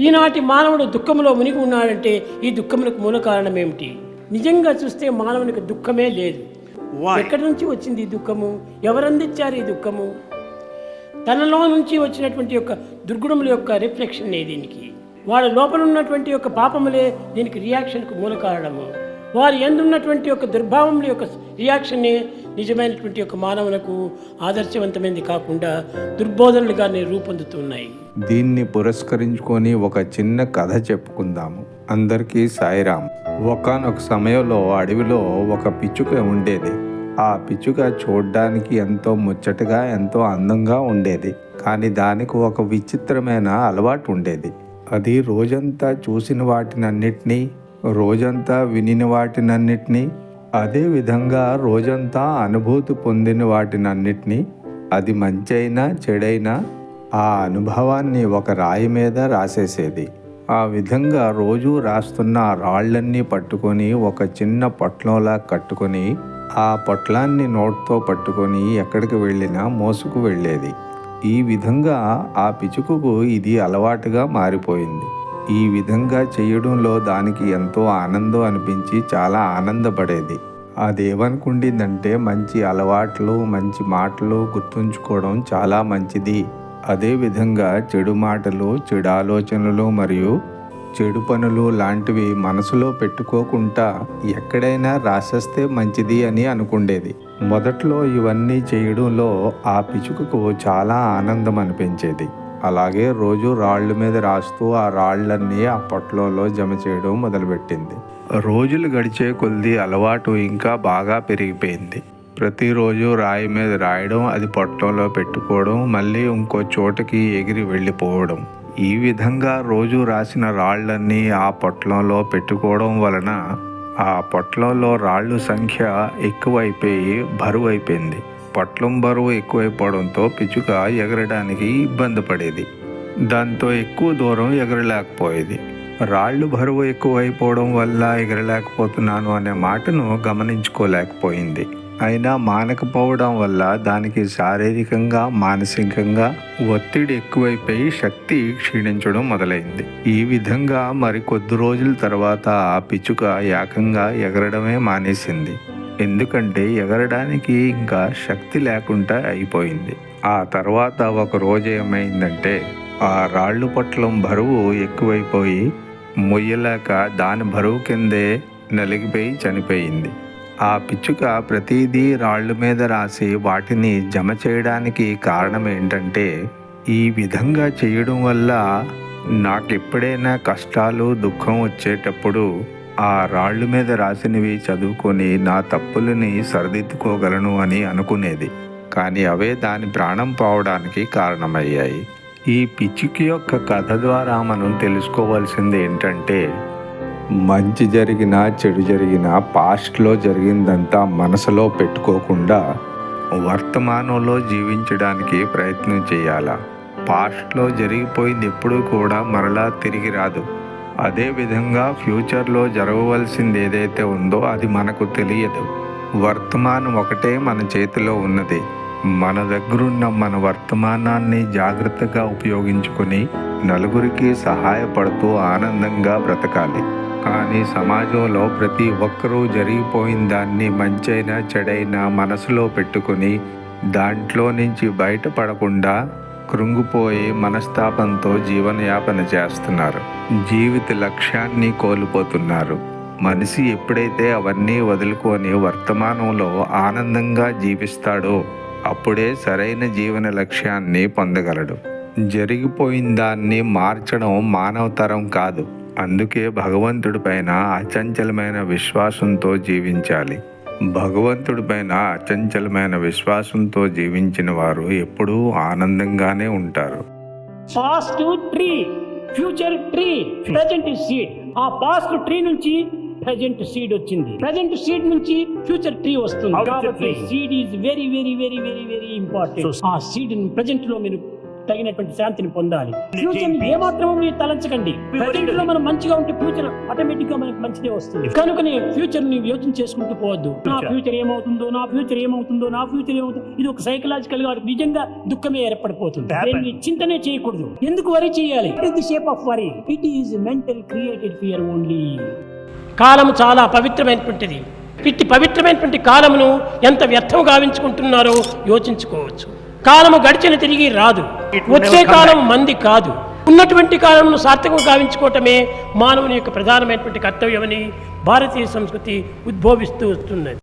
ఈనాటి మానవుడు దుఃఖంలో మునిగి ఉన్నాడంటే ఈ దుఃఖమునకు మూల కారణం ఏమిటి? నిజంగా చూస్తే మానవునికి దుఃఖమే లేదు? ఎక్కడి నుంచి వచ్చింది ఈ దుఃఖము? ఎవరందించారు ఈ దుఃఖము? తనలో నుంచి వచ్చినటువంటి యొక్క దుర్గుణముల యొక్క రిఫ్లెక్షన్ దీనికి? వాడి లోపల ఉన్నటువంటి యొక్క పాపములే దీనికి రియాక్షన్కు మూల కారణము. వారి ఎందున్నటువంటి యొక్క దుర్భావముల యొక్క రియాక్షన్నే నిజమైనటువంటి యొక్క మానవులకు ఆదర్శవంతమైనది కాకుండా దుర్బోధనలుగానే రూపొందుతున్నాయి. దీన్ని పురస్కరించుకొని ఒక చిన్న కథ చెప్పుకుందాము. అందరికీ సాయిరాం ఒకానొక సమయంలో అడవిలో ఒక పిచ్చుక ఉండేది. ఆ పిచ్చుక చూడ్డానికి ఎంతో ముచ్చటగా ఎంతో అందంగా ఉండేది. కానీ దానికి ఒక విచిత్రమైన అలవాటు ఉండేది. అది రోజంతా చూసిన వాటినన్నిటినీ రోజంతా వినిన వాటినన్నిటినీ అదే విధంగా రోజంతా అనుభూతి పొందిన వాటినన్నిటినీ అది మంచైనా చెడైనా ఆ అనుభవాన్ని ఒక రాయి మీద రాసేసేది. ఆ విధంగా రోజు రాస్తున్న రాళ్ళన్నీ పట్టుకొని ఒక చిన్న పొట్లంలా కట్టుకొని ఆ పొట్లాన్ని నోట్తో పట్టుకొని ఎక్కడికి వెళ్ళినా మోసుకు వెళ్ళేది. ఈ విధంగా ఆ పిచుకకు ఇది అలవాటుగా మారిపోయింది. ఈ విధంగా చేయడంలో దానికి ఎంతో ఆనందం అనిపించి చాలా ఆనందపడేది. అదేమనుకుండిందంటే మంచి అలవాట్లు మంచి మాటలు గుర్తుంచుకోవడం చాలా మంచిది. అదే విధంగా చెడు మాటలు చెడు ఆలోచనలు మరియు చెడు పనులు లాంటివి మనసులో పెట్టుకోకుండా ఎక్కడైనా రాసేస్తే మంచిది అని అనుకుండేది. మొదట్లో ఇవన్నీ చేయడంలో ఆ పిచుకకు చాలా ఆనందం అనిపించేది. అలాగే రోజు రాళ్ళ మీద రాస్తూ ఆ రాళ్ళన్నీ ఆ పొట్లలో జమ చేయడం మొదలుపెట్టింది. రోజులు గడిచే కొద్ది అలవాటు ఇంకా బాగా పెరిగిపోయింది. ప్రతిరోజు రాయి మీద రాయడం అది పొట్టంలో పెట్టుకోవడం మళ్ళీ ఇంకో చోటకి ఎగిరి వెళ్ళిపోవడం. ఈ విధంగా రోజు రాసిన రాళ్ళన్నీ ఆ పొట్లంలో పెట్టుకోవడం వలన ఆ పొట్లంలో రాళ్ళు సంఖ్య ఎక్కువైపోయి బరువు అయిపోయింది పొట్లం బరువు ఎక్కువైపోవడంతో పిచ్చుక ఎగరడానికి ఇబ్బంది పడేది. దాంతో ఎక్కువ దూరం ఎగరలేకపోయేది. రాళ్ళు బరువు ఎక్కువైపోవడం వల్ల ఎగరలేకపోతున్నాను అనే మాటను గమనించుకోలేకపోయింది. అయినా మానకపోవడం వల్ల దానికి శారీరకంగా మానసికంగా ఒత్తిడి ఎక్కువైపోయి శక్తి క్షీణించడం మొదలైంది. ఈ విధంగా మరి కొద్ది రోజుల తర్వాత ఆ పిచ్చుక ఏకంగా ఎగరడమే మానేసింది. ఎందుకంటే ఎగరడానికి ఇంకా శక్తి లేకుండా అయిపోయింది. ఆ తర్వాత ఒక రోజు ఏమైందంటే ఆ రాళ్ళు పొట్లం బరువు ఎక్కువైపోయి మొయ్యలేక దాని బరువు కిందే నలిగిపోయి చనిపోయింది. ఆ పిచ్చుక ప్రతిదీ రాళ్ళ మీద రాసి వాటిని జమ చేయడానికి కారణం ఏంటంటే ఈ విధంగా చేయడం వల్ల నాకు ఎప్పుడైనా కష్టాలు దుఃఖం వచ్చేటప్పుడు ఆ రాళ్ళ మీద రాసినవి చదువుకొని నా తప్పులని సరిదిద్దుకోగలను అని అనుకునేది. కానీ అవే దాని ప్రాణం పోవడానికి కారణమయ్యాయి. ఈ పిచ్చుకి యొక్క కథ ద్వారా మనం తెలుసుకోవాల్సింది ఏంటంటే మంచి జరిగినా చెడు జరిగినా పాస్ట్లో జరిగిందంతా మనసులో పెట్టుకోకుండా వర్తమానంలో జీవించడానికి ప్రయత్నం చేయాలా? పాస్ట్లో జరిగిపోయింది ఎప్పుడూ కూడా మరలా తిరిగి రాదు. అదే విధంగా ఫ్యూచర్లో జరగవలసింది ఏదైతే ఉందో అది మనకు తెలియదు. వర్తమానం ఒకటే మన చేతిలో ఉన్నది. మన దగ్గరున్న మన వర్తమానాన్ని జాగ్రత్తగా ఉపయోగించుకొని నలుగురికి సహాయపడుతూ ఆనందంగా బ్రతకాలి. కానీ సమాజంలో ప్రతి ఒక్కరూ జరిగిపోయిన దాన్ని మంచైనా చెడైనా మనసులో పెట్టుకుని దాంట్లో నుంచి బయటపడకుండా కృంగిపోయి మనస్తాపంతో జీవనయాపన చేస్తున్నారు. జీవిత లక్ష్యాన్ని కోల్పోతున్నారు. మనిషి ఎప్పుడైతే అవన్నీ వదులుకొని వర్తమానంలో ఆనందంగా జీవిస్తాడో అప్పుడే సరైన జీవన లక్ష్యాన్ని పొందగలడు. జరిగిపోయిన దాన్ని మార్చడం మానవతరం కాదు. అందుకే భగవంతుడిపైన అచంచలమైన విశ్వాసంతో జీవించాలి. భగవంతుడిపైన అచంచలమైన విశ్వాసంతో జీవించిన వారు ఎప్పుడూ ఆనందంగానే ఉంటారు. Past tree future tree present seed ఆ పాస్ట్ ట్రీ నుంచి ప్రజెంట్ సీడ్ వచ్చింది. ప్రజెంట్ సీడ్ నుంచి ఫ్యూచర్ ట్రీ వస్తుంది. కాబట్టి. Seed is very very very very very important ఆ సీడ్ ప్రజెంట్లో మీరు తగినటువంటి శాంతిని పొందాలి. ఫ్యూచర్ ఏమాత్రము మీరు తలంచకండి. ప్రజెంట్లో మనం మంచిగా ఉంటే ఫ్యూచర్ ఆటోమేటిక్గా మనకి మంచిదే వస్తుంది. కనుకనే ఫ్యూచర్ని యోచన చేసుకుంటూ పోవద్దు. నా ఫ్యూచర్ ఏమవుతుందో నా ఫ్యూచర్ ఏమవుతుందో నా ఫ్యూచర్ ఏమవుతుందో ఇది ఒక సైకలాజికల్గా నిజంగా దుఃఖమే ఏర్పడిపోతుంది. దీన్ని చింతనే చేయకూడదు. ఎందుకు వరి చేయాలి? It is the shape of worry it is mental created fear only కాలము చాలా పవిత్రమైనటువంటిది. ఇట్టి పవిత్రమైనటువంటి కాలమును ఎంత వ్యర్థం గావించుకుంటున్నారో యోచించుకోవచ్చు. కాలము గడిచిన తిరిగి రాదు. వచ్చే కాలం మంది కాదు. ఉన్నటువంటి కాలంను సార్థకం గావించుకోవటమే మానవుని యొక్క ప్రధానమైనటువంటి కర్తవ్యమని భారతీయ సంస్కృతి ఉద్భవిస్తూ వస్తున్నది.